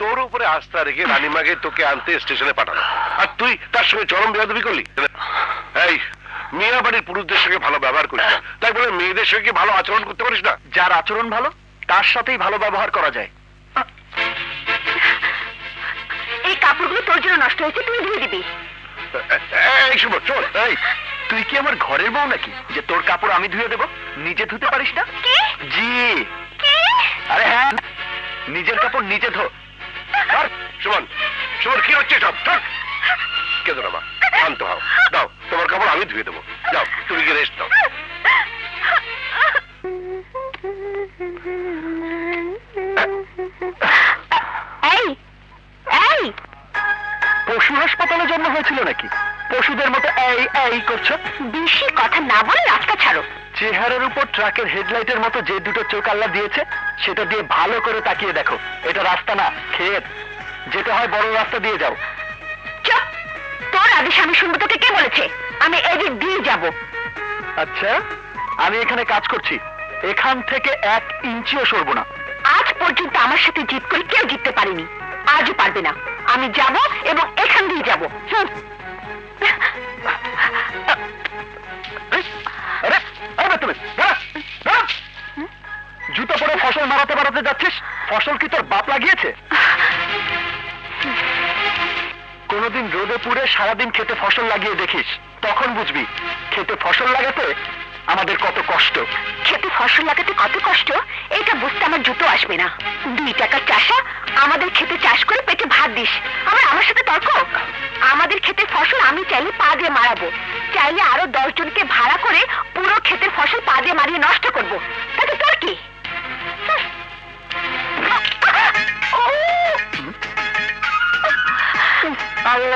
তোর উপরে আস্থা রেখে রানীমাকে তোকে আনতে স্টেশনে পাঠালো আর তুই তার সঙ্গে চরম বেয়াদবি করলি? এই মিয়া বাড়ির পুরুষদের সঙ্গে ভালো ব্যবহার করিস না। তাই বলে মেয়েদের সঙ্গে ভালো আচরণ করতে পারিস না? যার আচরণ ভালো তার সাথেই ভালো ব্যবহার করা যায়। এই কাপড়গুলো তোর জন্য নষ্ট হয়েছে তুই ধুয়ে দিবি। এই শুভ চল এই তুই কি আমার ঘরের বউ নাকি? যে তোর কাপড় আমি ধুয়ে দেব নিজে ধুতে পারিস না? জি। আরে হ্যাঁ নিজের কাপড় নিজে ধো। সুমন সুমন কি হচ্ছে সব কেঁদো না মা শান্ত হও। দাও তোমার কাপড় আমি ধুয়ে দেবো। যাও তুমি গিয়ে রেস্ট দাও পশু হাসপাতালে জন্ম হয়েছিল নাকি? পশুদের মতো এই এই করছ? বেশি কথা না বলে রাস্তা ছাড়ো। চেহারার উপর ট্রাকের হেডলাইটের মতো যে দুটো চোখ আল্লাহ দিয়েছে সেটা দিয়ে ভালো করে তাকিয়ে দেখো। এটা রাস্তা না ক্ষেত। যেতে হয় বড় রাস্তা দিয়ে যাও চুপ! তোর আদেশ আমি শুনব তোকে কে বলেছে? আমি এদিক দিয়ে যাব। আচ্ছা আমি এখানে কাজ করছি। এখান থেকে এক ইঞ্চিও সরবো না। আজ পর্যন্ত আমার সাথে জিত করে কেউ জিততে পারেনি। আজও পারবে না। আমি যাব এবং এখান দিয়ে যাব। জুতো পরে ফসল মারাতে মারাতে যাচ্ছিস? ফসল কি তোর বাপ লাগিয়েছে? কোনোদিন রোদে পুড়ে সারাদিন খেতে ফসল লাগিয়ে দেখিস। তখন বুঝবি খেতে ফসল লাগাতে আমাদের কত কষ্ট। খেতে ফসল লাগাতে কত কষ্ট? এটা বুঝতে আমার জুতো আসবে না। দুই টাকার চাষা, আমাদের খেতে চাষ করে পেটে ভাত দিস। আবার আমার সাথে তর্ক? আমাদের খেতে ফসল আমি চাইলে পা দিয়ে মারাবো। চাইলে আরও দশজনকে ভাড়া করে পুরো ক্ষেতের ফসল পা দিয়ে মারিয়ে নষ্ট করব। তাতে তোর কি?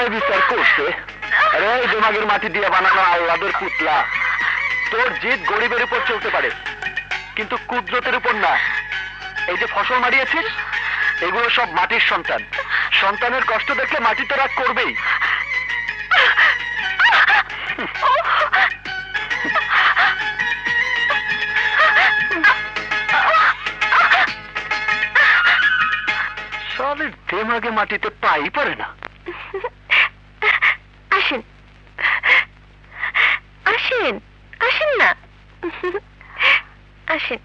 আল্লাহ বিচার করছে আরে, এই দেমাগের মাটি দিয়ে বানানো আল্লাদের পুতলা। তোর জিদ গরিবের উপর চলতে পারে, কিন্তু কুদরতের উপর না। এই যে ফসল মারিয়েছিস, এগুলো সব মাটির সন্তান। সন্তানের কষ্ট দেখলে মাটি তো রাগ করবেই। সবের দেমাগে মাটিতে পাই না আসেন আসেন আসেন না। আসেন।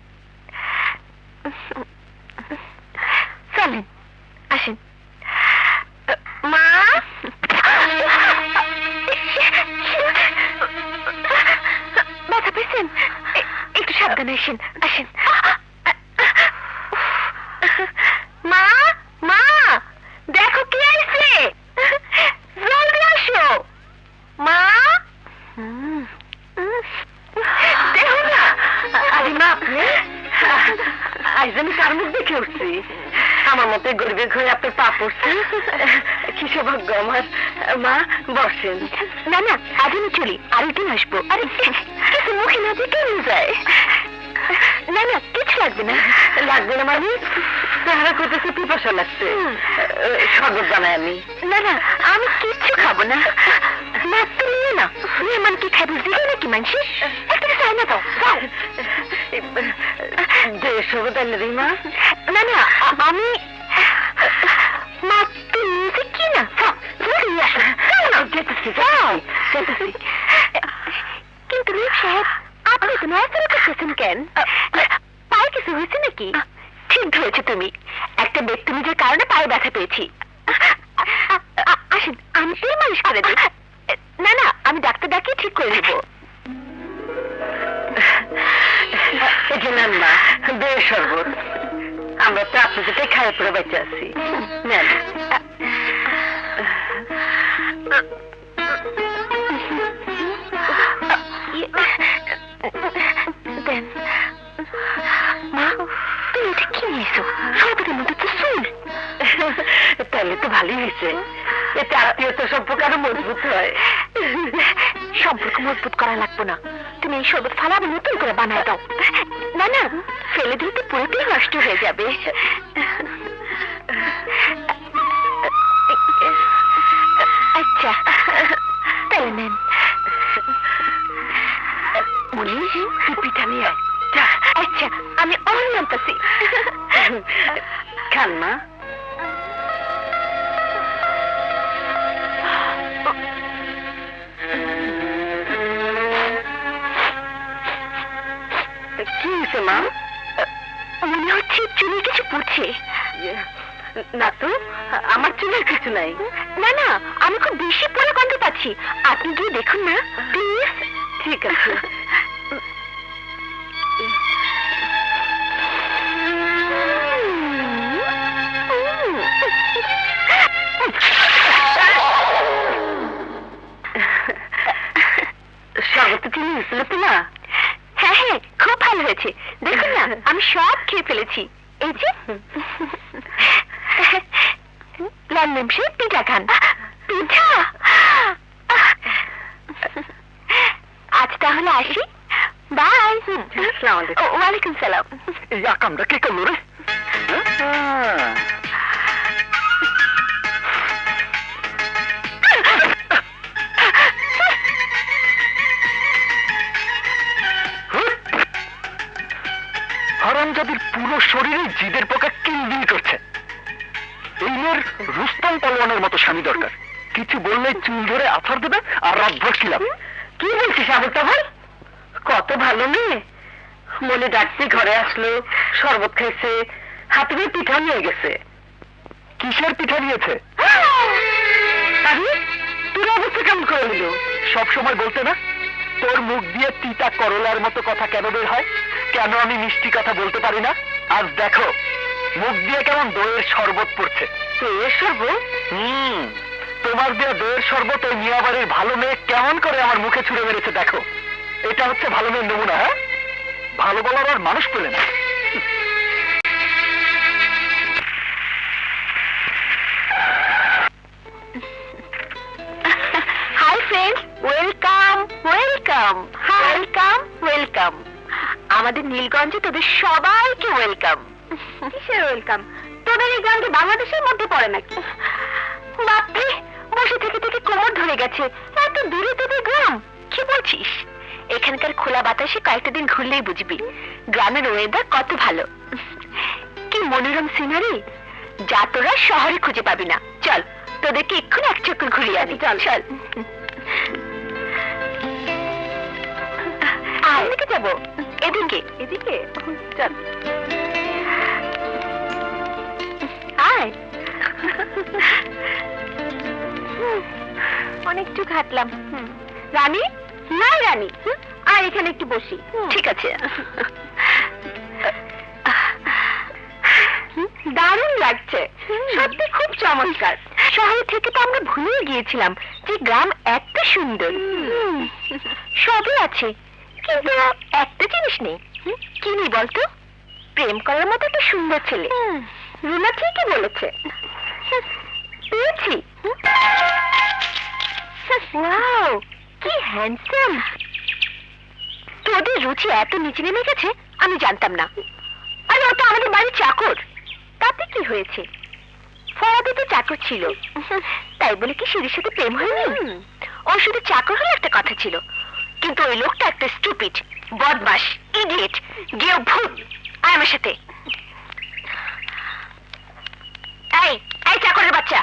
কার মুখ দেখে উঠছি আমার মতে গরিবের ঘরে আপনার পা পড়ছে কি সৌভাগ্য আমার। মা বসেন। না না আজ আমি চলি আর একদিন আসব। আরে কিছু মুখে না দিয়ে কেমন যায়? না না কিছু লাগবে না। লাগবে না মানে? চেহারা করতেছে পিপাসা লাগছে। শরবত বানাই আমি। না না আমি কিচ্ছু খাব না। না তুমি না। মেহমান কি খাই বুঝলি নাকি মানসি একটা চাই না তো যাও যে শরবত আনলে রে মা না না আমি মা তুই নিজে কি না কিন্তু রূপ সাহেব আপনি তো নড়াচড়া করতেছেন কেন পায়ে কিছু হয়েছে নাকি ঠিক ধরেছো তুমি একটা ব্যক্তি নিজের কারণে পায়ে ব্যথা পেয়েছি আসেন আমি তেল মালিশ করে দিই না না আমি ডাক্তার ডাকিয়ে ঠিক করে দেবো নেন মা বেশ আমরা তো আপনাদেরকে খাই পরে বেঁচে আছি। তাহলে তো ভালোই হয়েছে। এতে আত্মীয়তা সম্পর্ক আরও মজবুত হয়। সম্পর্ক মজবুত করা লাগবে না। তুমি এই শরবত ফালাবে নতুন করে বানায় দাও। না না। ফেলে দিলে তো পুরোটাই নষ্ট হয়ে যাবে। কিছু না তো আমার চুলের কিছু নাই। না না আমি খুব বেশি পরে গন্ধ পাচ্ছি। আপনি গিয়ে দেখুন না প্লিজ ঠিক আছে। হ্যাঁ হ্যাঁ খুব ভালো হয়েছে। দেখুন না আমি সব খেয়ে ফেলেছি। এই যে লাল নিমশে পিঠা খান। পিঠা? আজ তাহলে আসি। বাই। ওয়ালাইকুম সালাম। এই আকামটা কে করল রে? হ্যাঁ? হারামজাদির পুরো শরীরে জিদের পোকা কিলবিল করছে। এই মেয়ের রুস্তম পালোয়ানের মতো স্বামী দরকার। কিছু বললে চুল ধরে আছাড় দেবে আর রাত ভর খিলাম কি বলছিস আবুটা ভাই? কত ভালো মেয়ে। মনে ডাকছি ঘরে আসলো শরবত খাইছে হাতে পিঠা নিয়ে গেছে। কিসের পিঠা দিয়েছে? আরে তোর অবস্থা কেমন করে হলো? সব সময় বলতে না তোর মুখ দিয়ে তিতা করলার মতো কথা কেন বের হয়? কেন আমি মিষ্টি কথা বলতে পারি না? আজ দেখো মুখ দিয়ে কেমন দইয়ের শরবত পড়ছে। দইয়ের শরবত? হুম তোমার দিয়ে দইয়ের শরবত ওই মিয়াবাড়ির ভালো মেয়ে কেমন করে আমার মুখে ছুঁড়ে মেরেছে দেখো। এটা হচ্ছে ভালো মেয়ের নমুনা হ্যাঁ? ভালো বলার আর মানুষ পেলে না। আমাদের নীলগঞ্জে তোদের সবাইকে ওয়েলকাম। কিসের ওয়েলকাম? তোদের এই গ্রামটি বাংলাদেশের মধ্যে পড়ে নাকি? বাপরে বসে থেকে থেকে কোমর ধরে গেছে। এত দূরে তোদের গ্রাম কি বলছিস? এখানকার খোলা বাতাসে কয়েকটা দিন ঘুরলেই বুঝবি গ্রামের ওয়েদার কত ভালো। কি মনোরম সিনারি যা তোরা শহরে খুঁজে পাবি না। চল তোদেরকে এক্ষুনি এক চক্কর ঘুরিয়ে আনি। চল। চল। এদিকে যাব। এদিকে এদিকে? চল। আয় অনেকটুক হাঁটলাম রানী? না রানী। আর এখানে একটু বসি। ঠিক আছে। দারুণ লাগছে। সত্যি খুব চমৎকার। শহরে থেকে তো আমরা ভুলেই গিয়েছিলাম যে গ্রাম এত সুন্দর। সবই আছে। কিন্তু একটা জিনিস নেই। কি নেই বলতো? প্রেম করার মতো একটা সুন্দর ছেলে। রুনা ঠিকই বলেছে। পেয়েছি। ওয়াও কি হ্যান্ডসাম তোদের রুচি এত নিচে নেমে গেছে আমি জানতাম না। আরে ওটা আমাদের বাড়ির চাকর। তাতে কি হয়েছে? ফরাদে তো চাকর ছিল। তাই বলে কি সিঁড়ির সাথে প্রেম হয়নি? ও শুধু চাকর হলে একটা কথা ছিল। কিন্তু ওই লোকটা একটা স্টুপিড বদমাস ইডিয়েট গেও ভূত। আয় আমার সাথে। এই এই চাকরের বাচ্চা।